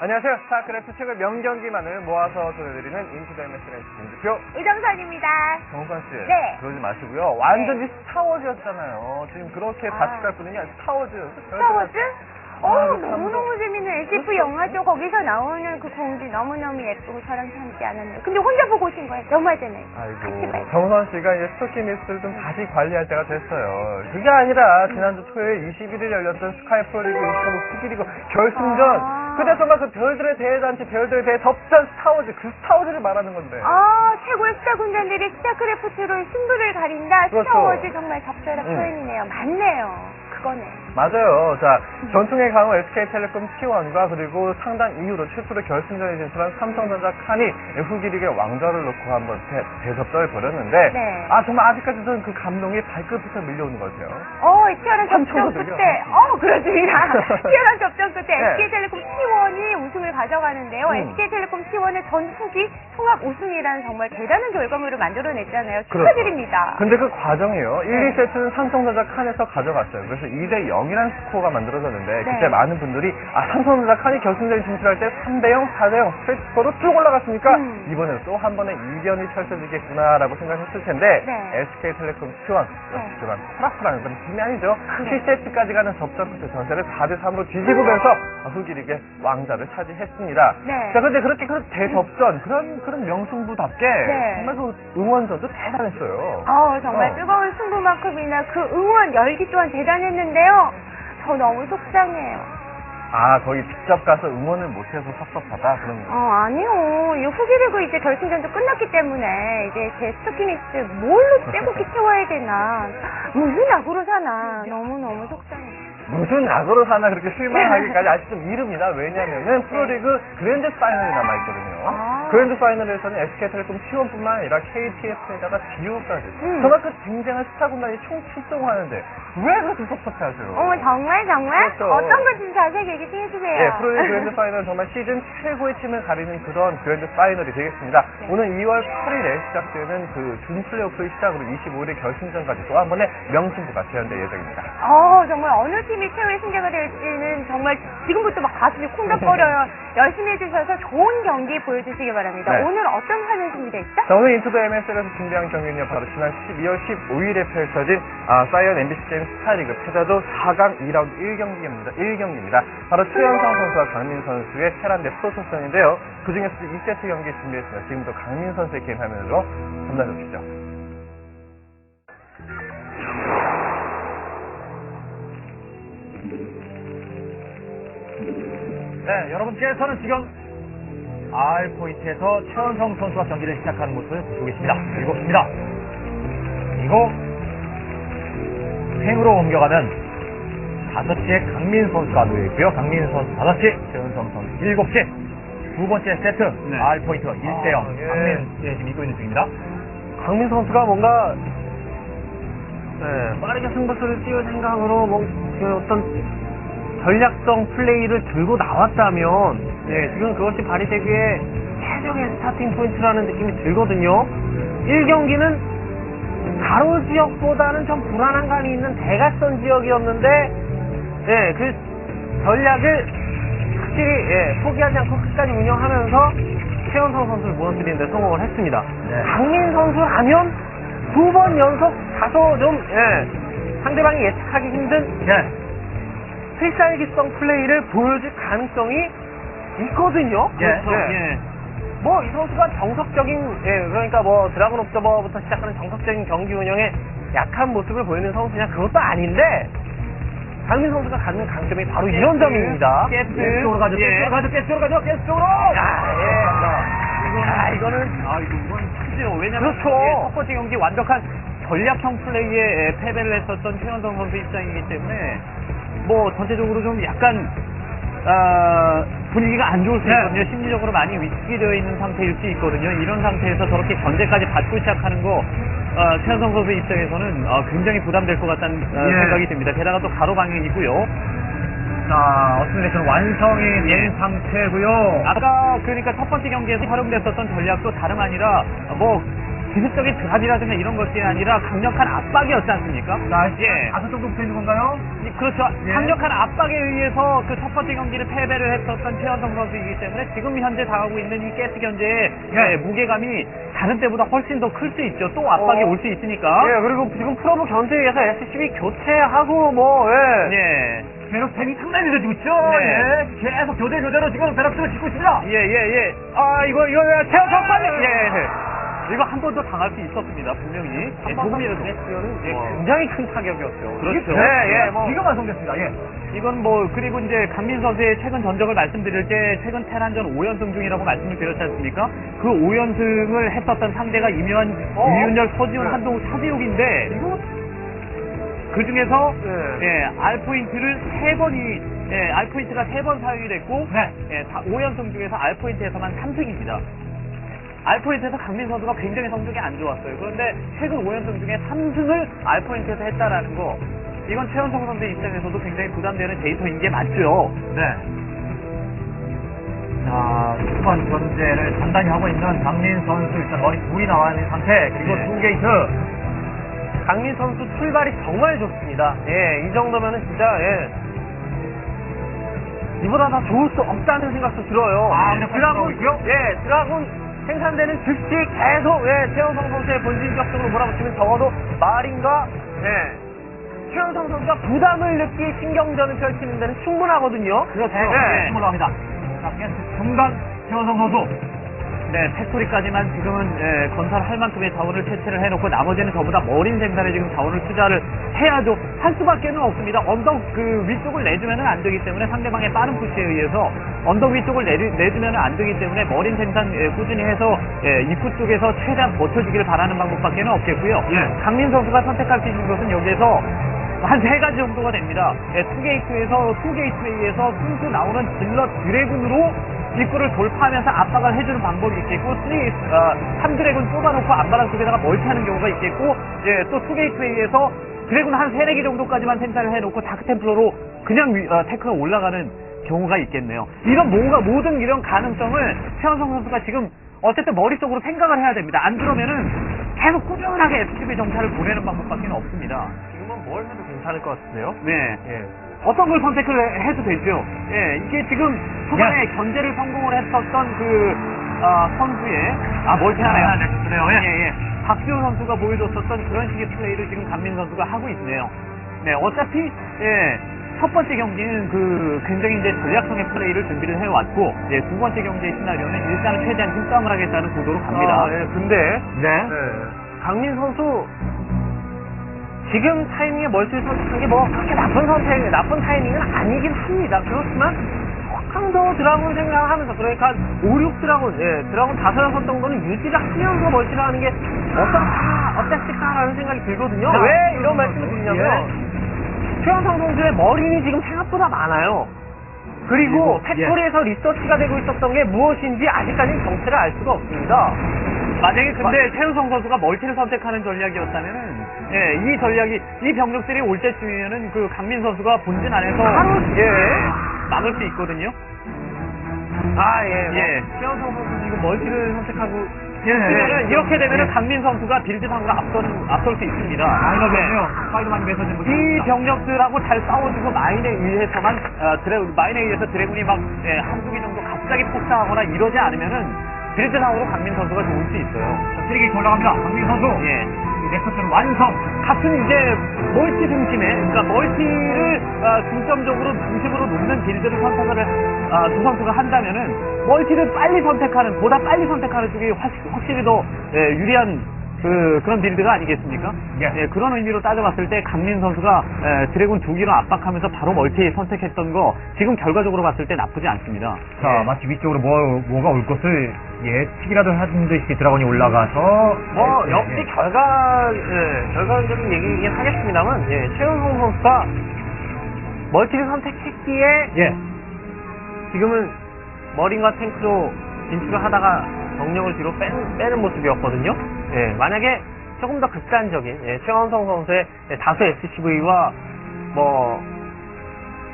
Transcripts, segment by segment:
안녕하세요. 스타크래프트 최근 명경기만을 모아서 전해드리는 인투더메시렌스 김주표 의정선입니다. 정선 씨. 네. 그러지 마시고요. 완전히 스타워즈였잖아요. 지금 그렇게 아. 다측할 뿐이냐 스타워즈. 스타워즈? 어, 아, 그. 너무너무 재밌는 SF 영화죠. 거기서 나오는 그 공주 너무너무 예쁘고 저랑 함께 하는. 근데 혼자 보고 오신 거예요. 너무하잖아요. 같이 아이고 봐요. 정선 씨가 이제 스토킹 리스트를 좀 다시 관리할 때가 됐어요. 그게 아니라 지난주 토요일 21일 열렸던 스카이 프로리그 25 수기리그 결승전. 아. 그때 정말 그 별들의 대잔치, 별들의 대접전 스타워즈 그 스타워즈를 말하는 건데. 아, 최고의 스타 군단들이 스타크래프트로 승부를 가린다. 그렇죠. 스타워즈 정말 적절한 음. 표현이네요. 맞네요. 그거네. 맞아요. 자, 전통의 강호 SK텔레콤 T1과 그리고 상단 이후로 최초로 결승전에 진출한 삼성전자 칸이 후기리그의 왕좌를 놓고 한번 대, 대접전을 벌였는데 네. 아 정말 아직까지 저는 그 감동이 발끝부터 밀려오는 것 같아요. 어, 치열한 접전. 끝에, 어, 그렇습니다. 치열한 접전 끝에 네. SK텔레콤 T1이 우승을 가져가는데요. 음. SK텔레콤 T1의 전 후기 통합 우승이라는 정말 대단한 결과물을 만들어냈잖아요. 그렇죠. 축하드립니다. 근데 그 과정이요. 1, 네. 2세트는 삼성전자 칸에서 가져갔어요. 그래서 2대 0이라는 스코어가 만들어졌는데 네. 그때 많은 분들이 아 삼성전자 칸이 결승전에 진출할 때 3대 0, 4대 0 스트레이트 스코어로 쭉 올라갔으니까 음. 이번에는 또 한 번의 이변이 펼쳐지겠구나라고 생각했을 텐데 네. SK텔레콤 T1 역시지만 파라파라는 그런 팀이 아니죠. 그래. 7세트까지 가는 접전 끝에 전세를 4대 3으로 뒤집으면서 후기리그의 왕자를 차지했습니다. 네. 자, 근데 그렇게 그런 대접전 그런 그런 명승부답게 네. 정말 그 응원전도 대단했어요. 어, 정말 어. 뜨거운 승부만큼이나 그 응원 열기 또한 대단했는데 요. 저 너무 속상해요. 아, 거기 직접 가서 응원을 못해서 섭섭하다 그런 거. 어, 아니요. 이 후기리그 이제 결승전도 끝났기 때문에 이제 제 스토키니스 뭘로 빼곡히 채워야 되나. 무슨 악으로 사나. 너무너무 속상해. 무슨 악으로 사나 그렇게 실망하기까지 아직 좀 이릅니다. 왜냐면은 프로리그 그랜드 파이널이 남아있거든요. 아. 그랜드 파이널에서는 SK텔레콤 T1뿐만 아니라 KTF에다가 BU까지. 음. 정말 그 쟁쟁한 스타 군단이 총 출동하는데 왜 그렇게 섭섭해 하세요? 어머, 정말, 정말? 그렇죠. 어떤 건지 자세히 얘기 좀 해주세요. 예, 프로리그 그랜드 파이널 정말 시즌 최고의 팀을 가리는 그런 그랜드 파이널이 되겠습니다. 네. 오늘 2월 8일에 시작되는 그 준 플레이오프를 시작으로 25일의 결승전까지 또 한 번의 명승부가 재현될 예정입니다. 어, 정말 어느 팀이 최후의 승자가 될지는 정말 지금부터 막 가슴이 콩닥거려요. 열심히 해주셔서 좋은 경기 보여주시기 바랍니다. 네. 오늘 어떤 화면 준비되어 있죠? 자, 오늘 인투더 MSL에서 준비한 경기는요, 바로 지난 12월 15일에 펼쳐진, 아, 사이언 MBC 게임 스타리그 패자조 4강 2라운드 1경기입니다. 1경기입니다. 바로 최현성 선수와 강민 선수의 테란 대 프로토스전인데요. 그 중에서도 2세트 경기 준비했습니다. 지금부터 강민 선수의 게임 화면으로 전달해 주시죠. 네, 여러분께서는 지금 R포인트에서 최원성 선수가 경기를 시작하는 모습을 보시고 계십니다. 일곱입니다. 그리고 횡으로 옮겨가면 다섯 시에 강민 선수가 놓여 있고요. 강민 선수 다섯 시, 최원성 선수 일곱 시. 두 번째 세트 네. R포인트 1대0 아, 예. 강민 예, 지금 이고 있는 중입니다. 강민 선수가 뭔가 네, 빠르게 승부수를 띄울 생각으로 뭐, 그 어떤 전략성 플레이를 들고 나왔다면 네, 지금 그것이 발휘되기에 최적의 스타팅 포인트라는 느낌이 들거든요. 1경기는 가로 지역보다는 좀 불안한 감이 있는 대각선 지역이었는데 예, 그 전략을 확실히 예, 포기하지 않고 끝까지 운영하면서 최원성 선수를 무너뜨리는 데 성공을 했습니다. 네. 강민 선수라면 두 번 연속 다소 좀 예, 상대방이 예측하기 힘든 네. 필살기성 플레이를 보여줄 가능성이 있거든요. 예. 그렇죠. 예. 뭐 이 선수가 정석적인 예, 그러니까 뭐 드라곤 옵저버부터 시작하는 정석적인 경기 운영에 약한 모습을 보이는 선수냐 그것도 아닌데 강민 선수가 갖는 강점이 바로 이런 점입니다. 가스 쪽으로 가죠. 예. 쪽으로 가죠. 쪽으로 가죠. 가스 쪽으로. 야, 예. 야, 이거는 아, 이거 이건 크죠. 왜냐면 그렇죠. 이게 첫 번째 경기 완벽한 전략형 플레이에 패배를 했었던 최현성 선수 입장이기 때문에 뭐 전체적으로 좀 약간 아, 분위기가 안 좋을 수 네. 있거든요. 심리적으로 많이 위축되어 있는 상태일 수 있거든요. 이런 상태에서 저렇게 견제까지 받고 시작하는 거 어, 최현성 선수 입장에서는 어, 굉장히 부담될 것 같다는 어, 예. 생각이 듭니다. 게다가 또 가로 방향이고요. 자, 어떻게 됐든 완성이 된 상태고요. 아까 그러니까 첫 번째 경기에서 활용됐었던 전략도 다름 아니라 뭐 기습적인 드랍이라든가 이런 것이 아니라 강력한 압박이었지 않습니까? 자, 예. 다섯 정도 붙어 있는 건가요? 이- 그렇죠. 예. 강력한 압박에 의해서 그 첫 번째 경기를 패배를 했었던 최현성 선수이기 때문에 지금 현재 당하고 있는 이 가스 견제의 예. 예, 무게감이 다른 때보다 훨씬 더 클 수 있죠. 또 압박이 어. 올 수 있으니까. 예, 그리고 지금 프로브 견제에서 SCB 교체하고 뭐, 예. 예. 베럭템이 상당히 늦어지고 있죠? 네. 예. 계속 교대 교대로 지금 베럭템을 짓고 있습니다. 예, 예, 예. 아, 이거, 이거, 태워서 빨리! 예. 이거 한 번 더 당할 수 있었습니다, 분명히. 예, 조금이라도. 예, 굉장히 큰 타격이었죠. 그렇죠. 예, 예, 뭐. 지금 완성됐습니다. 예. 이건 뭐, 그리고 이제 강민 선수의 최근 전적을 말씀드릴 때, 최근 테란전 5연승 중이라고 말씀을 드렸지 않습니까? 그 5연승을 했었던 상대가 이묘한, 어? 이윤열, 서지훈, 네. 한동욱, 차지욱인데, 이거, 그 중에서, 예. 예, 알포인트를 세 번이, 예, 알포인트가 세 번 사용이 됐고, 네. 예, 다 5연승 중에서 알포인트에서만 3승입니다. 알포인트에서 강민 선수가 굉장히 성적이 안 좋았어요. 그런데 최근 5연승 중에 3승을 알포인트에서 했다라는 거, 이건 최현성 선수 입장에서도 굉장히 부담되는 데이터인 게 맞죠. 네. 자, 후반 견제를 단단히 하고 있는 강민 선수 일단 머리 둘이 나와 있는 상태 그리고 네. 두 게이트 강민 선수 출발이 정말 좋습니다. 예, 이 정도면은 진짜, 예. 이보다 더 좋을 수 없다는 생각도 들어요. 아, 근데 드라군? 예, 드라군 생산되는 즉시 계속, 예, 최영성 선수의 본진격적으로 몰아붙이면 적어도 마린과, 예, 최영성 선수가 부담을 느끼 신경전을 펼치는 데는 충분하거든요. 그렇죠. 네. 네. 힘으로 합니다. 자, 펜스 중간 최원성 선수 네, 팩토리까지만 지금은 예, 건설할 만큼의 자원을 채취를 해놓고 나머지는 저보다 머린 생산에 지금 자원을 투자를 해야죠. 할 수밖에는 없습니다. 언덕 그 위쪽을 내주면은 안 되기 때문에 상대방의 빠른 푸시에 의해서 언덕 위쪽을 내리, 내주면은 안 되기 때문에 머린 생산 예, 꾸준히 해서 예, 입구 쪽에서 최대한 버텨주기를 바라는 방법밖에 는 없겠고요. 예. 강민 선수가 선택할 수 있는 것은 여기에서 한 세 가지 정도가 됩니다. 예, 투게이트에서 투게이트웨이에서 뚫고 나오는 질럿 드래곤으로 입구를 돌파하면서 압박을 해주는 방법이 있겠고, 쓰리, 어, 3드래곤 좁아놓고 안바람 속에다가 멀티하는 경우가 있겠고, 예, 또 투게이트웨이에서 드래곤 한 세네 개 정도까지만 생산을 해놓고 다크템플러로 그냥 위, 어, 테크가 올라가는 경우가 있겠네요. 이런 뭔가 모든 이런 가능성을 최원성 선수가 지금 어쨌든 머릿속으로 생각을 해야 됩니다. 안 그러면은 계속 꾸준하게 SCB 정찰을 보내는 방법밖에 없습니다. 지금은 뭘 해도 괜찮을 것 같은데요? 네. 예. 어떤 걸 선택을 해- 해도 되죠. 예, 이게 지금 초반에 견제를 성공을 했었던 그, 아, 선수의, 아, 멀티하네요. 아, 네, 그래요. 예. 예, 예. 박지훈 선수가 보여줬었던 그런 식의 플레이를 지금 강민 선수가 하고 있네요. 네, 어차피, 예, 첫 번째 경기는 그 굉장히 이제 전략성의 플레이를 준비를 해왔고, 예, 두 번째 경기의 시나리오는 일단은 최대한 힘싸움을 하겠다는 구도로 갑니다. 아, 예, 근데, 네. 강민 선수 지금 타이밍에 멀티를 선택한 게 뭐 그렇게 나쁜 선택, 나쁜 타이밍은 아니긴 합니다. 그렇지만 조금 더 드라군 생각하면서 그러니까 5, 6 드라군, 예, 드라군 다섯 여섯 정도는 유지를 하면서 멀티를 하는 게 어떨까, 어땠을까라는 생각이 들거든요. 자, 왜 이런 말씀을 드리냐면 예. 최현성 선수의 머리이 지금 생각보다 많아요. 그리고 예. 팩토리에서 리서치가 되고 있었던 게 무엇인지 아직까지는 정체를 알 수가 없습니다. 만약에 근데 최우성 선수가 멀티를 선택하는 전략이었다면은 예, 이 전략이 이 병력들이 올 때쯤이면은 그 강민 선수가 본진 안에서 바로, 예. 막을 수 있거든요. 아, 예. 예. 최현성 선수 지금 멀티를 선택하고 예. 그러면은 이렇게 되면은 예. 강민 선수가 빌드 상으로 앞선 앞설 수 있습니다. 아, 이거 네. 보세요. 파이드만 매서진 거. 이 병력들하고 잘 싸워주고 마인에 의해서만 어, 드래 마인에 의해서 드래곤이 막 예, 한두 개 정도 갑자기 폭사하거나 이러지 않으면은 빌드상으로 강민 선수가 좋을 수 있어요. 자, 쓰레기 올라갑니다. 강민 선수. 예. 이 넥서스는 완성. 같은 이제 멀티 중심에 그러니까 멀티를 어, 중점적으로 중심으로 놓는 빌드를 선택을 어, 두 선수가 한다면은 멀티를 빨리 선택하는 보다 빨리 선택하는 쪽이 확, 확실히 더 예, 유리한 그 그런 빌드가 아니겠습니까? 예. 그런 의미로 따져봤을 때 강민 선수가 예, 드래곤 두 기로 압박하면서 바로 멀티 선택했던 거 지금 결과적으로 봤을 때 나쁘지 않습니다. 자, 예. 마치 위쪽으로 뭐, 뭐가 올 것을 예측이라도 하는 듯이 드라곤이 올라가서. 뭐 예, 역시 예. 결과 예, 결과적인 얘기이긴 하겠습니다만 예, 최은성 선수가 멀티를 선택했기에 예. 지금은 머린과 탱크로 진출을 하다가 병력을 뒤로 빼는, 빼는 모습이었거든요. 예, 만약에 조금 더 극단적인 예, 최원성 선수의 예, 다수 SCV와 뭐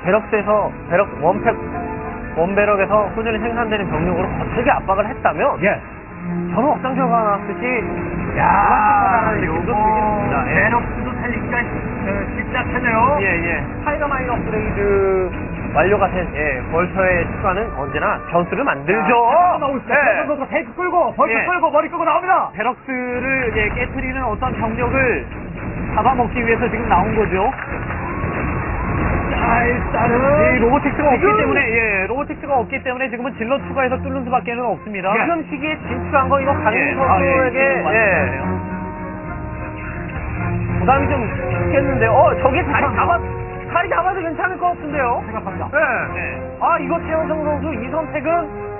베럭스에서 베럭 원팩 원베럭에서 꾸준히 생산되는 병력으로 거칠게 압박을 했다면 예. 저는 억장 결과 나왔듯이 야, 요거. 베럭스도 살리기가 어, 쉽지 않겠네요. 예, 예. 타이거 마인 업그레이드 완료가 된, 예, 벌처의 추가는 언제나 변수를 만들죠. 나오고 있어요. 예. 선수가 테이크 끌고, 벌써 예. 끌고, 머리 끌고 나옵니다. 베럭스를 예, 깨트리는 어떤 병력을 잡아먹기 위해서 지금 나온 거죠. 자, 일단은. 이 로보틱스가 없기 지금- 때문에 예, 로보틱스가 없기 때문에 지금은 질러 추가해서 뚫는 수밖에는 없습니다. 예. 지금 시기에 진출한 거 이거 강민 예. 선수에게, 아, 예, 예. 부담이 좀 있겠는데, 어, 저게 잡아, 자리 잡아도 괜찮을 것 같은데요? 생각합니다. 예. 네. 아, 이거 최원성 선수 이 선택은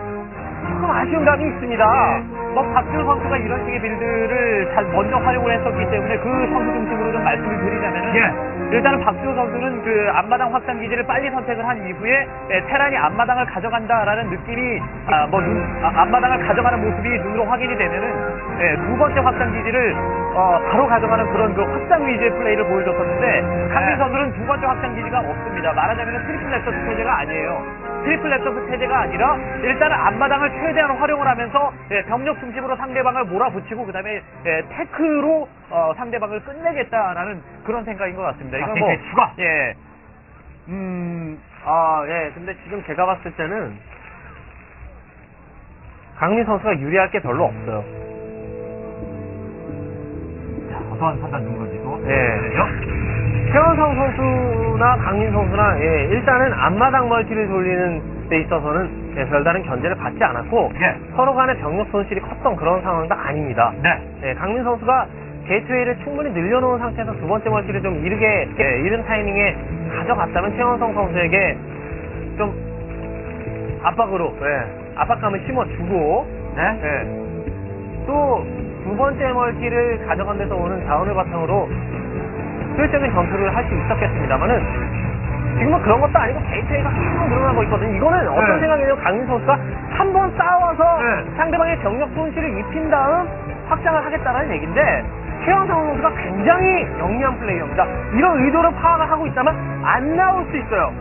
조금 아쉬운 감이 있습니다. 예. 뭐 박준 선수가 이런 식의 빌드를 잘 먼저 활용을 했었기 때문에 그 선수 중심으로 좀 말씀을 드리자면은 예. 일단은 박주호 선수는 그 앞마당 확장 기지를 빨리 선택을 한 이후에 예, 테란이 앞마당을 가져간다라는 느낌이 아, 뭐 눈, 아, 앞마당을 가져가는 모습이 눈으로 확인이 되면은 예, 두 번째 확장 기지를 어, 바로 가져가는 그런 그 확장 위주의 플레이를 보여줬었는데 강민 네. 선수는 두 번째 확장 기지가 없습니다. 말하자면 트리플 랩터스 체제가 아니에요. 트리플 랩터스 체제가 아니라 일단은 앞마당을 최대한 활용을 하면서 예, 병력 중심으로 상대방을 몰아붙이고 그 다음에 예, 테크로 어, 상대방을 끝내겠다라는 그런 생각인 것 같습니다. 이건 뭐 네, 추가. 예, 음, 아, 예. 근데 지금 제가 봤을 때는 강민 선수가 유리할 게 별로 없어요. 자, 어떠한 판단 준 건지도. 예. 네. 최원성 선수나 강민 선수나, 예, 일단은 앞마당 멀티를 돌리는 데 있어서는 예, 별다른 견제를 받지 않았고, 예. 서로 간의 병력 손실이 컸던 그런 상황도 아닙니다. 네. 예, 강민 선수가 게이트웨이를 충분히 늘려놓은 상태에서 두 번째 멀티를 좀 이르게, 예, 이른 타이밍에 가져갔다면 최원성 선수에게 좀 압박으로, 예, 압박감을 심어주고, 네. 예, 또 두 번째 멀티를 가져간 데서 오는 자원을 바탕으로 효율적인 전투를 할 수 있었겠습니다만은 지금은 그런 것도 아니고 게이트웨이가 계속 늘어나고 있거든요. 이거는 어떤 네. 생각이냐면 강민 선수가 한 번 싸워서 네. 상대방의 병력 손실을 입힌 다음 확장을 하겠다는 얘기인데 최영성 선수가 굉장히 영리한 플레이어입니다. 이런 의도를 파악을 하고 있다면 안 나올 수 있어요.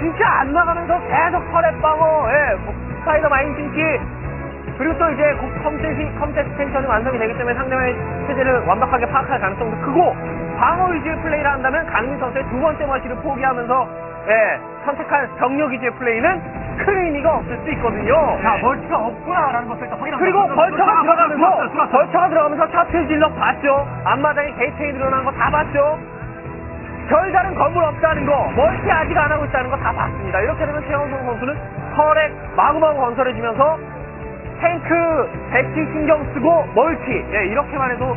진짜 안 나가면서 계속 터렛 방어, 예, 뭐 스파이더 마인 신기, 그리고 또 이제 곧 컴셋이, 컴셋 텐션이 완성이 되기 때문에 상대방의 체제를 완벽하게 파악할 가능성도 크고, 방어 위주의 플레이를 한다면 강민 선수의 두 번째 멀티를 포기하면서, 예, 선택한 병력 위주의 플레이는 큰 의미가 없을 수 있거든요. 자, 멀티가 없구나라는 것을 일단 확인합니다. 그리고 벌처가 아, 들어가면서. 벌처가 들어가면서 샤틀 질러 봤죠. 앞마당에 게이트웨이 늘어난 거 다 봤죠. 별다른 건물 없다는 거, 멀티 아직 안 하고 있다는 거 다 봤습니다. 이렇게 되면 최원성 선수는 터렉 마구마구 건설해주면서 탱크, 배치 신경 쓰고 멀티, 예, 이렇게만 해도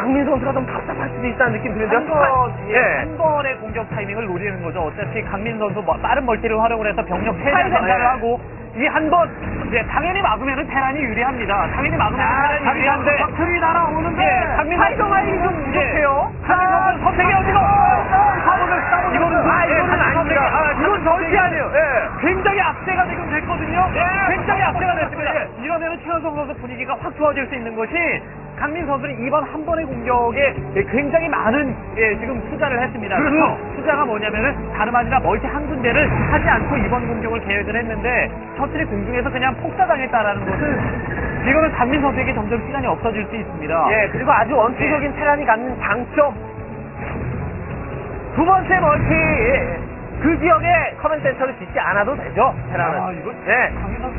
강민 선수가 좀 답답할 수도 있다는 느낌 드는데요. 한 번, 예, 예. 한 번의 공격 타이밍을 노리는 거죠. 어차피 강민 선수 뭐 빠른 멀티를 활용을 해서 병력 생산을 예. 하고 이 한 번, 예, 당연히 막으면 테란이 유리합니다. 당연히 막으면 테란이 유리한데 버틀이 날아오는데. 예, 강민 타이거 마인이 좀 예, 부족해요. 강민 선수 선택이 어디가 이거는, 이거는 아, 예, 이거는 아닙니다. 아, 이건 절대 아니에요. 예. 굉장히 악재가 지금 됐거든요. 예, 굉장히 악재가 예, 됐습니다. 예. 이러면 최현성 선수 분위기가 확 좋아질 수 있는 것이 강민 선수는 이번 한 번의 공격에 예, 굉장히 많은 예, 지금 투자를 했습니다. 그렇죠. 그 투자가 뭐냐면은 다름 아니라 멀티 한 군데를 하지 않고 이번 공격을 계획을 했는데 셔틀이 공중에서 그냥 폭사당했다라는 것은 이거는 강민 선수에게 점점 시간이 없어질 수 있습니다. 예, 그리고 아주 원초적인 테란이 갖는 장점. 두 번째 멀티, 예, 그 지역에 커맨 센터를 짓지 않아도 되죠, 테란은. 아, 이거 예.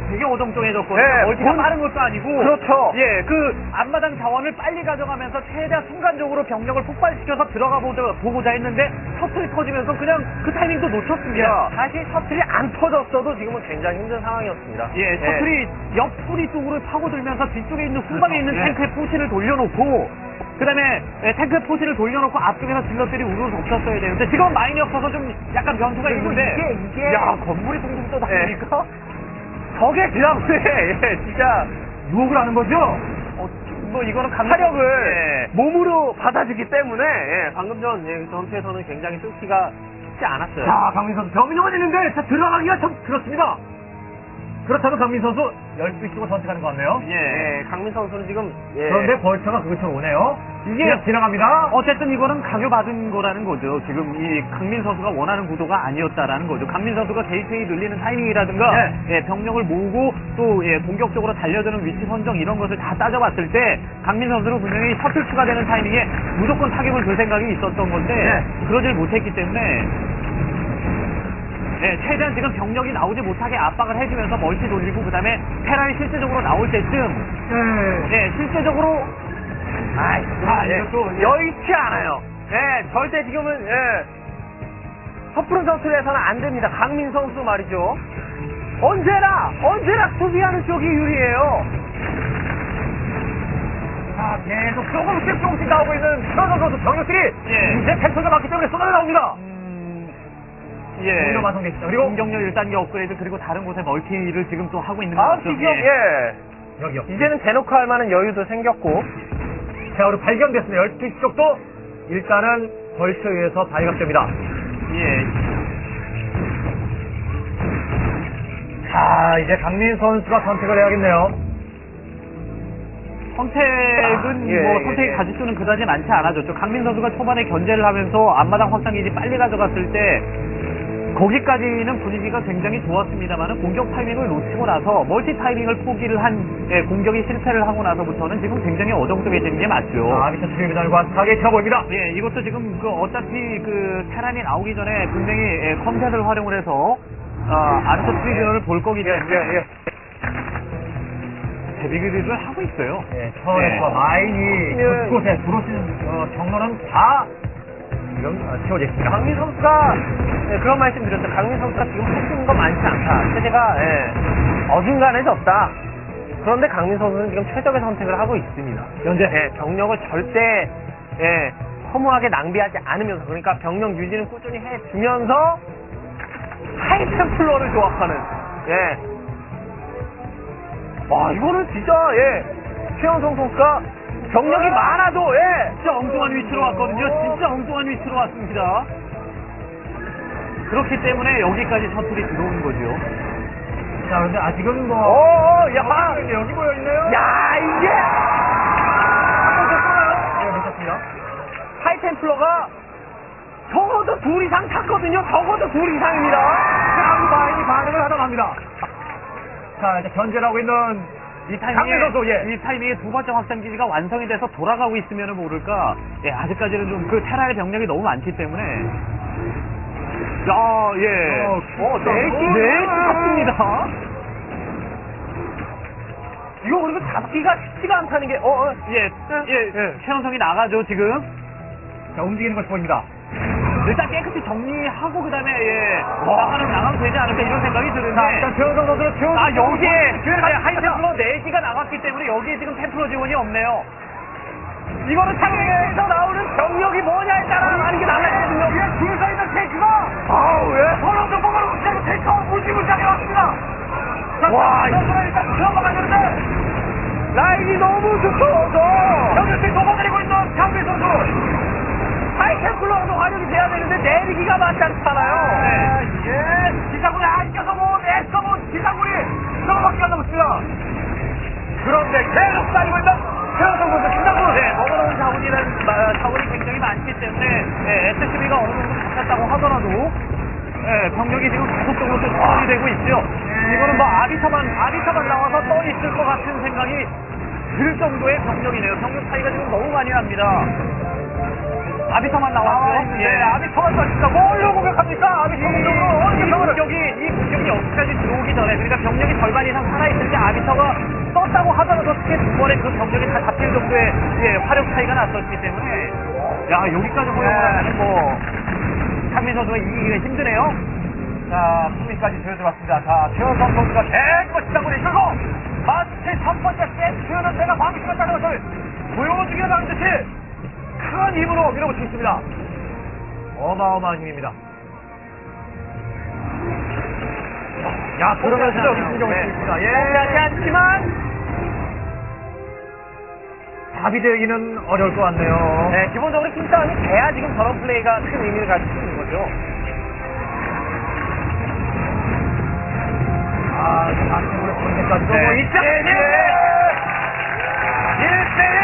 되게 어정쩡해졌거든요. 예, 멀티가 본- 빠른 것도 아니고. 그렇죠. 예, 그 앞마당 자원을 빨리 가져가면서 최대한 순간적으로 병력을 폭발시켜서 들어가 보자, 보고자 했는데 셔틀이 터지면서 그냥 그 타이밍도 놓쳤습니다. 예, 사실 셔틀이 안 터졌어도 지금은 굉장히 힘든 상황이었습니다. 예, 셔틀이 옆 뿌리 쪽으로 파고들면서 뒤쪽에 있는 후방에 있는 예. 탱크의 포시를 돌려놓고 그 다음에 예, 탱크의 포시를 돌려놓고 앞쪽에서 질럿들이 우르르 덮쳤어야 되는데 지금은 마인이 없어서 좀 약간 변수가 있는데 이게, 이게. 야 건물이 둥둥 떠다니니까 저게 그다음에, 예, 진짜, 유혹을 하는 거죠? 어, 뭐 이거는 감 화력을 예. 몸으로 받아주기 때문에, 예, 방금 전 예, 전투에서는 굉장히 뚫기가 쉽지 않았어요. 자, 강민 선수 병력은 있는데, 자, 들어가기가 참 그렇습니다. 그렇다면 강민 선수 12시 쪽을 선택하는 것 같네요. 예. 예, 강민 선수는 지금 예. 그런데 벌처가 그것처럼 오네요. 이게- 그냥 지나갑니다. 어쨌든 이거는 강요받은 거라는 거죠. 지금 이 강민 선수가 원하는 구도가 아니었다라는 거죠. 강민 선수가 게이트웨이 늘리는 타이밍이라든가 네. 예, 병력을 모으고 또 예, 공격적으로 달려드는 위치 선정 이런 것을 다 따져봤을 때 강민 선수는 분명히 셔틀 추가되는 타이밍에 무조건 타격을 줄 생각이 있었던 건데 네. 그러질 못했기 때문에 예, 최대한 지금 병력이 나오지 못하게 압박을 해주면서 멀티 돌리고 그다음에 테란이 실제적으로 나올 때쯤 네. 예, 실제적으로 아이, 아, 예. 이것도, 예. 여의치 않아요. 예, 절대 지금은, 예. 섣부른 전투를 해서는 안 됩니다. 강민 선수 말이죠. 언제나, 언제나 수비하는 쪽이 유리해요. 자, 계속 조금씩 조금씩 나오고 있는 최원성 선수 병력들이 예. 이제 펜터가 맞기 때문에 쏟아져 나옵니다. 예. 공격 완성됐습니다. 그리고 공격력 1단계 업그레이드 그리고 다른 곳에 멀티를 지금 또 하고 있는 것 아, 같죠. 지금, 예. 여기요. 이제는 대놓고 할 만한 여유도 생겼고. 세월이 발견됐습니다. 12시 쪽도 일단은 벌처에 의해서 발각됩니다. 예. 자, 이제 강민 선수가 선택을 해야겠네요. 선택은 아, 예, 뭐 예, 선택의 예. 가짓수는 그다지 많지 않아졌죠. 강민 선수가 초반에 견제를 하면서 앞마당 확장기지 빨리 가져갔을 때 거기까지는 분위기가 굉장히 좋았습니다만 공격 타이밍을 놓치고 나서 멀티 타이밍을 포기를 한 예, 공격이 실패를 하고 나서부터는 지금 굉장히 어정쩡해지는 게 맞죠. 자, 아비터 트리비널과 타겟 쳐 보입니다. 예, 이것도 지금 그 어차피 그 테란이 나오기 전에 분명히 예, 컴퓨터를 활용을 해서 어, 아르토 트리비널을 볼 거기 때문에 예, 예. 데뷔그를 하고 있어요. 예, 터렛과 네. 마인이 예. 곳곳에 들어오시는 어, 경로는 다 지금 어, 채워져 있습니다. 강민 선수가, 예, 그런 말씀 드렸죠. 강민 선수가 지금 할 수 있는 건 많지 않다. 세대가, 예, 어중간해졌다. 그런데 강민 선수는 지금 최적의 선택을 하고 있습니다. 현재 예, 병력을 절대 예, 허무하게 낭비하지 않으면서 그러니까 병력 유지는 꾸준히 해주면서 하이템 플러를 조합하는 예. 와 이거는 진짜 예 최현성 선수가 병력이 많아도 예 진짜 엉뚱한 위치로 왔거든요. 진짜 엉뚱한 위치로 왔습니다. 그렇기 때문에 여기까지 셔틀이 들어온 거죠. 자, 그런데 아직은 뭐 오, 야, 봐. 여기, 여기 모여 있네요. 야 이게 네, 괜찮습니다. 하이템플러가 적어도 둘 이상 탔거든요. 적어도 둘 이상입니다. 마인이 반응을 하다 맙니다. 자, 이제 견제를 하고 있는 이 강민 타이밍에 선수, 예. 이 타이밍에 두 번째 확장 기지가 완성이 돼서 돌아가고 있으면 모를까. 예, 아직까지는 좀 그 테라의 병력이 너무 많기 때문에. 야, 예. 어, 어, 내기, 네, 내기 탔습니다. 이거 그리고 잡기가 쉽지가 않다는 게, 어, 어. 예, 예, 예. 최원성이 나가죠, 지금. 자, 움직이는 것이 보입니다. 일단 깨끗이 정리하고 그다음에 예 나가는 나가면 되지 않을까 이런 생각이 자, 드는데 일단 최원성 선수는 최원성 아 여기에 선수 예, 하이템플러 4기가 나갔기 때문에 여기에 지금 템플러 지원이 없네요 이거는 상황에서 나오는 병력이 뭐냐에 따라 많은 게 달라지거든요. 위에 줄서 있는 테이크가 아우, 예. 서로 좀 뽑아로 붙이고 테이크가 물지물지하게 왔습니다. 자, 와, 선수는 일단 들어가면 되는데 라인이 너무 두꺼워서 여기 지금 도망다니고 있는 강민 선수. 하이템플러도 활용이 돼야 되는데 내리기가 맞지 않잖아요. 네, 예, 기사군이 안 껴서 뭐, 내서 뭐, 기사군이 저거밖에 안 남았습니다. 그런데 계속 있는 최원성 선수 기사군. 네, 먹어놓은 자원이라는 마- 자원이 굉장히 많기 때문에 예, SCB가 어느 정도 잡혔다고 하더라도 예, 병력이 지금 계속적으로 또 조합이 되고 있죠 이거는 뭐 아비타만 아비타만 나와서 떠 있을 것 같은 생각이 들 정도의 병력이네요 병력 차이가 지금 너무 많이 납니다 아비타만 나왔죠 예, 아비터만 쐈습니다. 뭘로 공격합니까? 아비터 공격으로 이 공격이 이 공격이 여기까지 들어오기 전에 그러니까 병력이 절반 이상 살아있을 때 아비터가 떴다고 하더라도 스케 두 번에 그 병력이 다 잡힐 정도의 예, 화력 차이가 났었기 때문에 야 여기까지 보여보면뭐 강민 선수가 이기기가 힘드네요. 자, 수비까지 들어들어왔습니다. 자, 최원성 선수가 계속 지상군을 이끌고 마치 첫 번째 세트는 내가 방심했다는 것을 보여주기가 하는 듯이 큰 힘으로 밀어붙이고 있습니다. 어마어마한 힘입니다. 야, 그러면서 여기 신경을 쓰고 있습니다. 하지 예. 않지만 답이 되기는 어려울 것 같네요. 네, 기본적으로 힘싸움이 돼야 지금 저런 플레이가 큰 의미를 수 있는 거죠. 아, 본 때까지도 네. 뭐 있지 않니? 1대1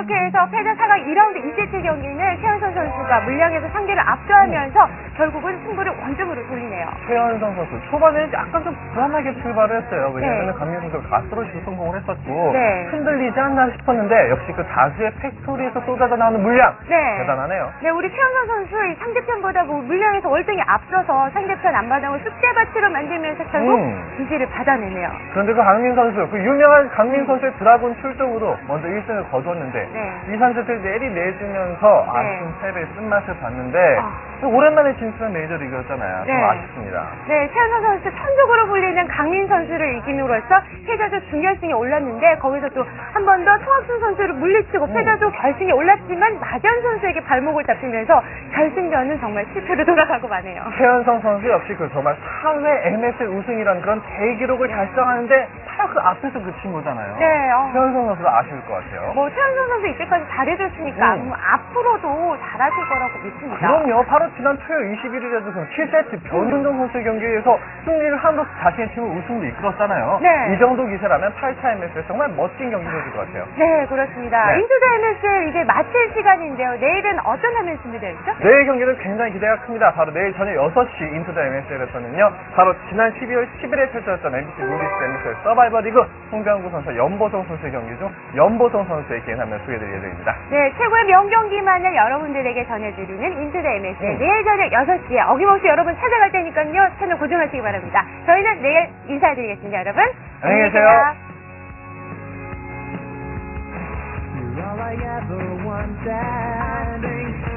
이렇게 해서 패자 4강 2라운드 2세트 경기는 최현선 선수가 물량에서 상대를 압도하면서 결국은 승부를 원점으로 돌리네요. 최현성 선수 초반에 약간 좀 불안하게 출발을 했어요. 왜냐하면 네. 강민 선수가 가스로시도 성공을 했었고 네. 흔들리지 않나 싶었는데 역시 그 다수의 팩토리에서 쏟아져 나오는 물량 네. 대단하네요. 네, 우리 최현선 선수 이 상대편보다 뭐 물량에서 월등히 앞서서 상대편 앞마당을 쑥대밭으로 만들면서 결국 음. 지지를 받아내네요. 그런데 그 강민 선수, 그 유명한 강민 선수의 드라군 출동으로 먼저 1승을 거뒀는데 네. 이 선수들 내리 내주면서 네. 아쉬운 패배의 쓴맛을 봤는데 아. 오랜만에 진출한 메이저 리그였잖아요. 좀 네. 아쉽습니다. 네, 최현선 선수 천적으로 불리는 강민 선수를 이김으로써 패자조 준결승에 올랐는데 거기서 또 한 번 더 송학순 선수를 물리치고 패자조 결승에 올랐지만 마지안 선수에게 발목을 잡히면서 결승전은 정말 실패로 돌아가고 마네요. 최현성 선수 역시 그 정말 3회 MSL 우승이라는 그런 대기록을 달성하는데 바로 그 앞에서 그친 거잖아요. 네, 어. 최현성 선수가 아쉬울 것 같아요. 뭐 최현선 선수 이때까지 잘해줬으니까 음. 뭐 앞으로도 잘하실 거라고 믿습니다. 그럼요. 바로 지난 토요일 21일에도 그 7세트 변은정 선수의 경기에서 승리를 함으로써 자신의 팀을 우승도 이끌었잖아요. 네. 이 정도 기세라면 8차 MSL 정말 멋진 해줄 것 같아요. 네, 그렇습니다. 네. 인투더 MSL 이제 마칠 시간인데요. 내일은 어떤 화면 준비되어 있죠? 내일 경기는 굉장히 기대가 큽니다. 바로 내일 저녁 6시 인투더 MSL에서는요. 바로 지난 12월 10일에 펼쳐졌던 MBC 모비스 MSL 서바이벌 리그 송병구 선수, 연보성 선수의 경기 중 연보성 선수의 화면 소개해드릴 예정입니다. 네, 최고의 명경기만을 여러분들에게 전해드리는 인투더 MSL 음. 내일 저녁 6시에 어김없이 여러분 찾아갈 테니까요. 채널 고정하시기 바랍니다. 저희는 내일 인사드리겠습니다, 여러분. 안녕히 계세요. You're all I ever wanted.